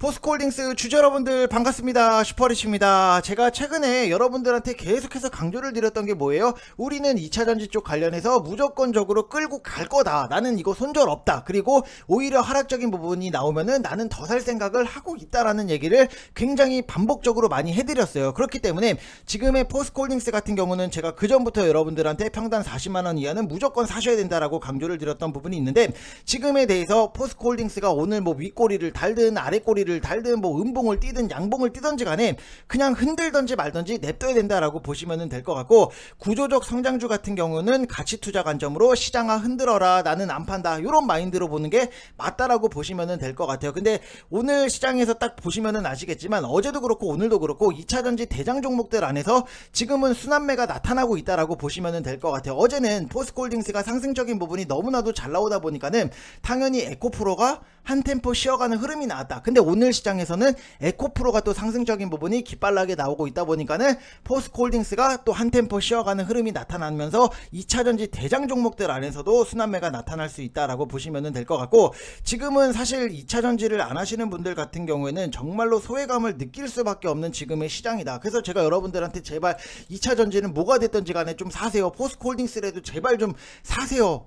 포스코홀딩스 주주 여러분들 반갑습니다. 슈퍼리치입니다. 제가 최근에 여러분들한테 계속해서 강조를 드렸던 게 뭐예요? 우리는 2차 전지 쪽 관련해서 무조건적으로 끌고 갈 거다. 나는 이거 손절 없다. 그리고 오히려 하락적인 부분이 나오면은 나는 더 살 생각을 하고 있다라는 얘기를 굉장히 반복적으로 많이 해드렸어요. 그렇기 때문에 지금의 포스코홀딩스 같은 경우는 제가 그 전부터 여러분들한테 평단 40만 원 이하는 무조건 사셔야 된다라고 강조를 드렸던 부분이 있는데 지금에 대해서 포스코홀딩스가 오늘 뭐 윗꼬리를 달든 아랫꼬리를 달든 뭐 음봉을 띄든 양봉을 띄든지 간에 그냥 흔들던지 말던지 냅둬야 된다라고 보시면 될 것 같고 구조적 성장주 같은 경우는 가치 투자 관점으로 시장아 흔들어라 나는 안 판다 이런 마인드로 보는 게 맞다라고 보시면 될 것 같아요. 근데 오늘 시장에서 딱 보시면은 아시겠지만 어제도 그렇고 오늘도 그렇고 2차전지 대장 종목들 안에서 지금은 순환매가 나타나고 있다라고 보시면 될 것 같아요. 어제는 포스코홀딩스가 상승적인 부분이 너무나도 잘 나오다 보니까는 당연히 에코프로가 한 템포 쉬어가는 흐름이 나왔다. 근데 오늘 시장에서는 에코프로가 또 상승적인 부분이 기빨나게 나오고 있다 보니까는 포스코홀딩스가 또 한 템포 쉬어가는 흐름이 나타나면서 2차전지 대장 종목들 안에서도 순환매가 나타날 수 있다라고 보시면 될 것 같고 지금은 사실 2차전지를 안 하시는 분들 같은 경우에는 정말로 소외감을 느낄 수밖에 없는 지금의 시장이다. 그래서 제가 여러분들한테 제발 2차전지는 뭐가 됐든지 간에 좀 사세요. 포스코홀딩스라도 제발 좀 사세요.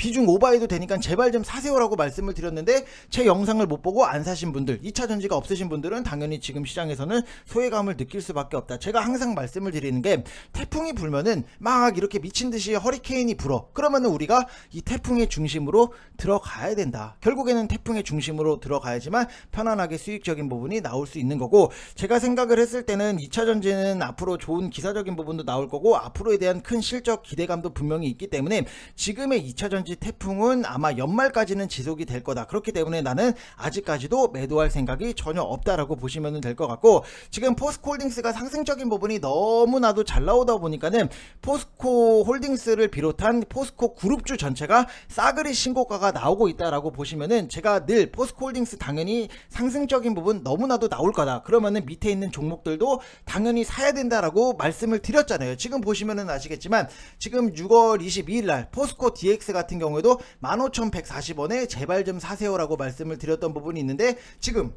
비중 오버해도 되니까 제발 좀 사세요라고 말씀을 드렸는데 제 영상을 못 보고 안 사신 분들 2차 전지가 없으신 분들은 당연히 지금 시장에서는 소외감을 느낄 수밖에 없다. 제가 항상 말씀을 드리는 게 태풍이 불면은 막 이렇게 미친 듯이 허리케인이 불어. 그러면은 우리가 이 태풍의 중심으로 들어가야 된다. 결국에는 태풍의 중심으로 들어가야지만 편안하게 수익적인 부분이 나올 수 있는 거고 제가 생각을 했을 때는 2차 전지는 앞으로 좋은 기사적인 부분도 나올 거고 앞으로에 대한 큰 실적 기대감도 분명히 있기 때문에 지금의 2차 전지 태풍은 아마 연말까지는 지속이 될 거다. 그렇기 때문에 나는 아직까지도 매도할 생각이 전혀 없다라고 보시면 될 것 같고 지금 포스코홀딩스가 상승적인 부분이 너무나도 잘 나오다 보니까는 포스코 홀딩스를 비롯한 포스코 그룹주 전체가 싸그리 신고가가 나오고 있다라고 보시면은 제가 늘 포스코 홀딩스 당연히 상승적인 부분 너무나도 나올 거다. 그러면은 밑에 있는 종목들도 당연히 사야 된다라고 말씀을 드렸잖아요. 지금 보시면은 아시겠지만 지금 6월 22일 날 포스코 DX 같은 경우에도 15,140원에 제발 좀 사세요라고 말씀을 드렸던 부분이 있는데 지금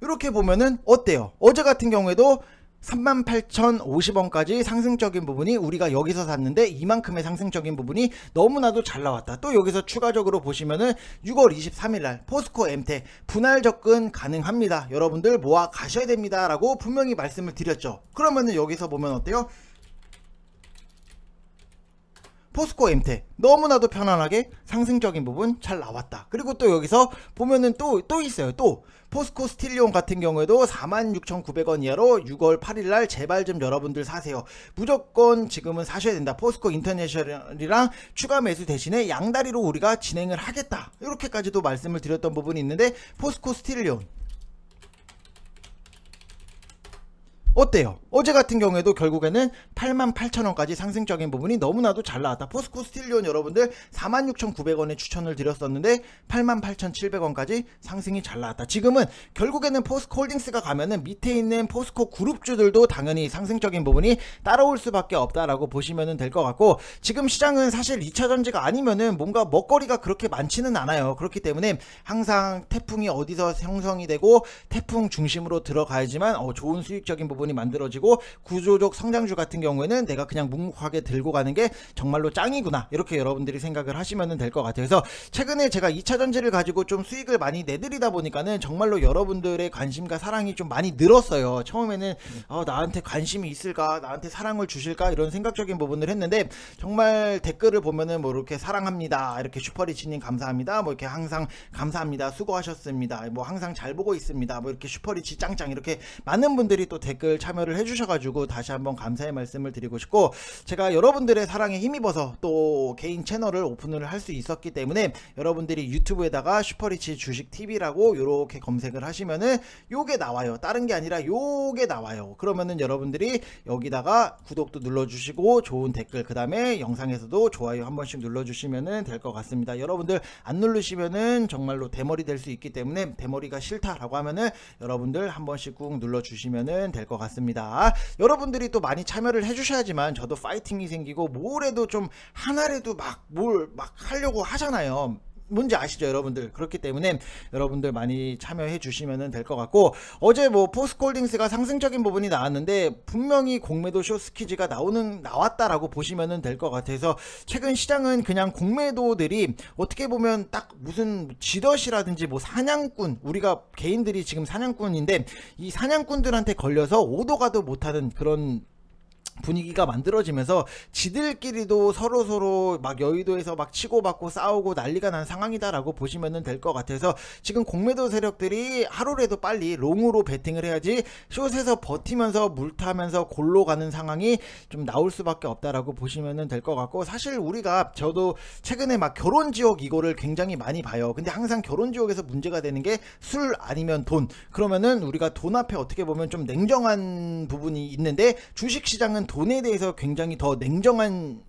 이렇게 보면은 어때요? 어제 같은 경우에도 38,050원까지 상승적인 부분이 우리가 여기서 샀는데 이만큼의 상승적인 부분이 너무나도 잘 나왔다. 또 여기서 추가적으로 보시면은 6월 23일 날 포스코 엠텍 분할 접근 가능합니다. 여러분들 모아 가셔야 됩니다라고 분명히 말씀을 드렸죠. 그러면은 여기서 보면 어때요? 포스코 엠텍 너무나도 편안하게 상승적인 부분 잘 나왔다. 그리고 또 여기서 보면은 또 또 있어요. 또 포스코 스틸리온 같은 경우에도 46,900원 이하로 6월 8일 날 제발 좀 여러분들 사세요. 무조건 지금은 사셔야 된다. 포스코 인터내셔널이랑 추가 매수 대신에 양다리로 우리가 진행을 하겠다. 이렇게까지도 말씀을 드렸던 부분이 있는데 포스코 스틸리온 어때요? 어제 같은 경우에도 결국에는 88,000원까지 상승적인 부분이 너무나도 잘 나왔다. 포스코 스틸리온 여러분들 46,900원에 추천을 드렸었는데 88,700원까지 상승이 잘 나왔다. 지금은 결국에는 포스코 홀딩스가 가면은 밑에 있는 포스코 그룹주들도 당연히 상승적인 부분이 따라올 수밖에 없다라고 보시면 될 것 같고 지금 시장은 사실 2차 전지가 아니면은 뭔가 먹거리가 그렇게 많지는 않아요. 그렇기 때문에 항상 태풍이 어디서 형성이 되고 태풍 중심으로 들어가야지만 어, 좋은 수익적인 부분 이 만들어지고 구조적 성장주 같은 경우에는 내가 그냥 묵묵하게 들고 가는 게 정말로 짱이구나. 이렇게 여러분들이 생각을 하시면 될 것 같아요. 그래서 최근에 제가 2차 전지를 가지고 좀 수익을 많이 내드리다 보니까는 정말로 여러분들의 관심과 사랑이 좀 많이 늘었어요. 처음에는 어, 나한테 관심이 있을까, 나한테 사랑을 주실까? 이런 생각적인 부분을 했는데 정말 댓글을 보면은 뭐 이렇게 사랑합니다, 이렇게 슈퍼리치님 감사합니다, 뭐 이렇게 항상 감사합니다, 수고하셨습니다, 뭐 항상 잘 보고 있습니다, 뭐 이렇게 슈퍼리치 짱짱 이렇게 많은 분들이 또 댓글 참여를 해주셔가지고 다시 한번 감사의 말씀을 드리고 싶고 제가 여러분들의 사랑에 힘입어서 또 개인 채널을 오픈을 할 수 있었기 때문에 여러분들이 유튜브에다가 슈퍼리치 주식 TV라고 이렇게 검색을 하시면은 요게 나와요. 다른 게 아니라 요게 나와요. 그러면은 여러분들이 여기다가 구독도 눌러주시고 좋은 댓글 그 다음에 영상에서도 좋아요 한 번씩 눌러주시면은 될 것 같습니다. 여러분들 안 누르시면은 정말로 대머리 될 수 있기 때문에 대머리가 싫다라고 하면은 여러분들 한 번씩 꾹 눌러주시면은 될 것 같습니다. 여러분들이 또 많이 참여를 해주셔야지만 저도 파이팅이 생기고 뭐래도 좀 하나라도 막 뭘막 하려고 하잖아요. 뭔지 아시죠 여러분들? 그렇기 때문에 여러분들 많이 참여해 주시면 될 것 같고 어제 뭐 포스콜딩스가 상승적인 부분이 나왔는데 분명히 공매도 쇼스키즈가 나오는 나왔다라고 보시면 될 것 같아서 최근 시장은 그냥 공매도들이 어떻게 보면 딱 무슨 지더시라든지 뭐 사냥꾼 우리가 개인들이 지금 사냥꾼인데 이 사냥꾼들한테 걸려서 오도 가도 못하는 그런 분위기가 만들어지면서 지들끼리도 서로 서로 막 여의도에서 막 치고받고 싸우고 난리가 난 상황이다라고 보시면 될 것 같아서 지금 공매도 세력들이 하루라도 빨리 롱으로 베팅을 해야지 숏에서 버티면서 물타면서 골로 가는 상황이 좀 나올 수밖에 없다라고 보시면 될 것 같고 사실 우리가 저도 최근에 막 결혼 지옥 이거를 굉장히 많이 봐요. 근데 항상 결혼 지옥에서 문제가 되는 게 술 아니면 돈. 그러면은 우리가 돈 앞에 어떻게 보면 좀 냉정한 부분이 있는데 주식 시장은 돈에 대해서 굉장히 더 냉정한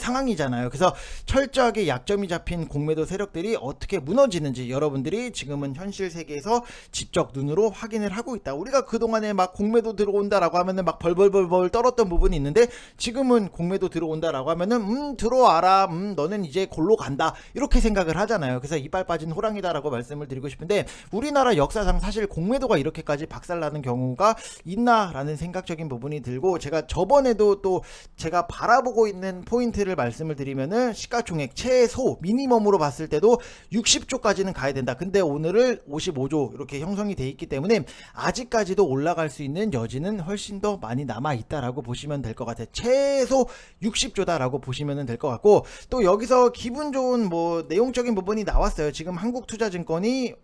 상황이잖아요. 그래서 철저하게 약점이 잡힌 공매도 세력들이 어떻게 무너지는지 여러분들이 지금은 현실 세계에서 직접 눈으로 확인을 하고 있다. 우리가 그동안에 막 공매도 들어온다라고 하면은 막 벌벌벌벌 떨었던 부분이 있는데 지금은 공매도 들어온다라고 하면은 음 들어와라. 음 너는 이제 골로 간다. 이렇게 생각을 하잖아요. 그래서 이빨 빠진 호랑이다라고 말씀을 드리고 싶은데 우리나라 역사상 사실 공매도가 이렇게까지 박살나는 경우가 있나라는 생각적인 부분이 들고 제가 저번에도 또 제가 바라보고 있는 포인트를 말씀을 드리면은 시가총액 최소 미니멈으로 봤을 때도 60조까지는 가야 된다. 근데 오늘을 55조 이렇게 형성이 돼 있기 때문에 아직까지도 올라갈 수 있는 여지는 훨씬 더 많이 남아 있다라고 보시면 될 것 같아요. 최소 60조다라고 보시면 될 것 같고 또 여기서 기분 좋은 뭐 내용적인 부분이 나왔어요. 지금 한국투자증권이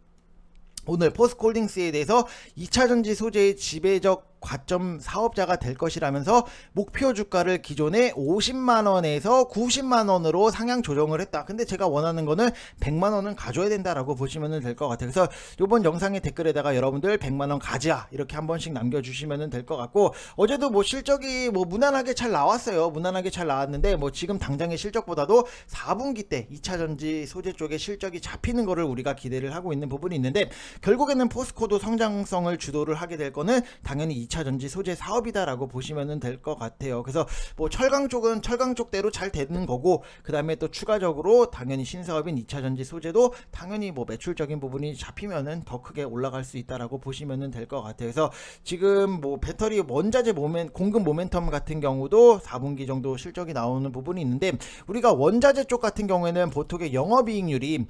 오늘 포스콜딩스에 대해서 2차 전지 소재의 지배적 과점 사업자가 될 것이라면서 목표 주가를 기존에 50만 원에서 90만 원으로 상향 조정을 했다. 근데 제가 원하는 거는 100만 원은 가져야 된다라고 보시면 될 것 같아요. 그래서 이번 영상의 댓글에다가 여러분들 100만 원 가자 이렇게 한 번씩 남겨주시면 될 것 같고 어제도 뭐 실적이 뭐 무난하게 잘 나왔어요. 무난하게 잘 나왔는데 뭐 지금 당장의 실적보다도 4분기 때 2차 전지 소재 쪽의 실적이 잡히는 거를 우리가 기대를 하고 있는 부분이 있는데 결국에는 포스코도 성장성을 주도를 하게 될 거는 당연히 2차 전지 소재 사업이다라고 보시면 될 것 같아요. 그래서 뭐 철강 쪽은 철강 쪽대로 잘 되는 거고 그 다음에 또 추가적으로 당연히 신사업인 2차 전지 소재도 당연히 뭐 매출적인 부분이 잡히면은 더 크게 올라갈 수 있다라고 보시면 될 것 같아요. 그래서 지금 뭐 배터리 원자재 모멘 공급 모멘텀 같은 경우도 4분기 정도 실적이 나오는 부분이 있는데 우리가 원자재 쪽 같은 경우에는 보통의 영업이익률이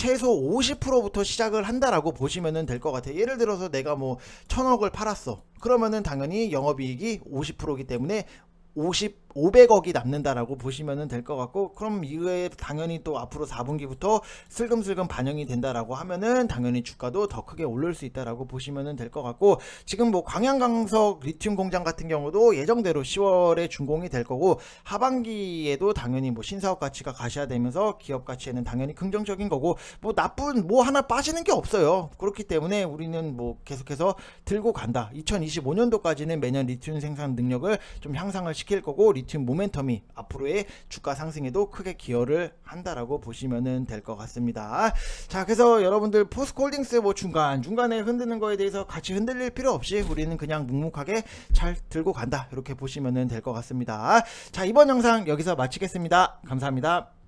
최소 50%부터 시작을 한다라고 보시면 될 것 같아요. 예를 들어서 내가 뭐 천억을 팔았어. 그러면은 당연히 영업이익이 50%이기 때문에 50 500억이 남는다라고 보시면 될 것 같고 그럼 이거에 당연히 또 앞으로 4분기부터 슬금슬금 반영이 된다라고 하면은 당연히 주가도 더 크게 오를 수 있다라고 보시면 될 것 같고 지금 뭐 광양강석 리튬 공장 같은 경우도 예정대로 10월에 준공이 될 거고 하반기에도 당연히 뭐 신사업 가치가 가시화되면서 기업 가치에는 당연히 긍정적인 거고 뭐 나쁜 뭐 하나 빠지는 게 없어요. 그렇기 때문에 우리는 뭐 계속해서 들고 간다. 2025년도까지는 매년 리튬 생산 능력을 좀 향상을 시킬 거고 리튬 모멘텀이 앞으로의 주가 상승에도 크게 기여를 한다라고 보시면 될 것 같습니다. 자, 그래서 여러분들 포스콜딩스 뭐 중간 중간에 흔드는 거에 대해서 같이 흔들릴 필요 없이 우리는 그냥 묵묵하게 잘 들고 간다 이렇게 보시면 될 것 같습니다. 자, 이번 영상 여기서 마치겠습니다. 감사합니다.